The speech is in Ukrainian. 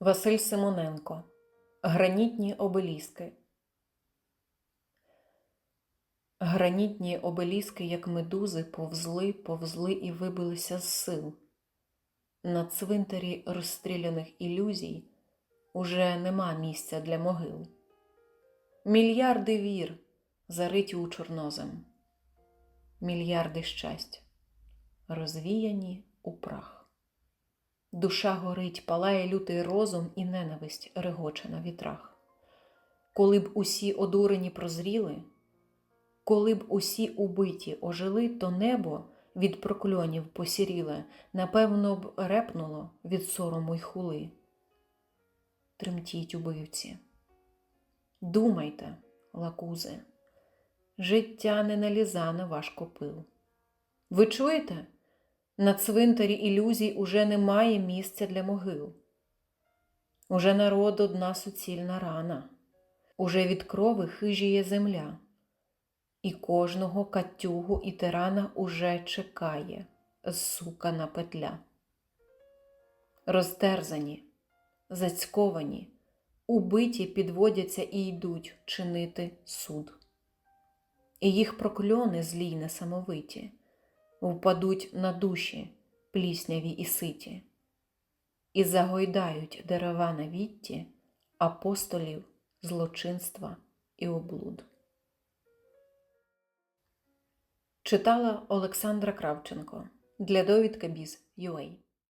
Василь Симоненко Гранітні обеліски. Гранітні обеліски, як медузи, повзли, повзли і вибилися з сил. На цвинтарі розстріляних ілюзій уже нема місця для могил. Мільярди вір зариті у чорнозем, мільярди щастя, розвіяні у прах. Душа горить, палає лютий розум і ненависть регоче на вітрах. Коли б усі одурені прозріли, коли б усі убиті ожили, то небо від прокльонів посіріле, напевно б репнуло від сорому й хули. Тремтіть убивці. Думайте, лакузи, життя не налізане ваш копил. Ви чуєте? На цвинтарі ілюзій уже немає місця для могил. Уже народ одна суцільна рана, уже від крови хижіє земля, і кожного катюгу і тирана уже чекає зсукана петля. Розтерзані, зацьковані, убиті підводяться і йдуть чинити суд. І їх прокльони злі й несамовиті впадуть на душі плісняві і ситі, і загойдають дерева на вітті апостолів злочинства і облуд. Читала Олександра Кравченко для довідка Біз.UA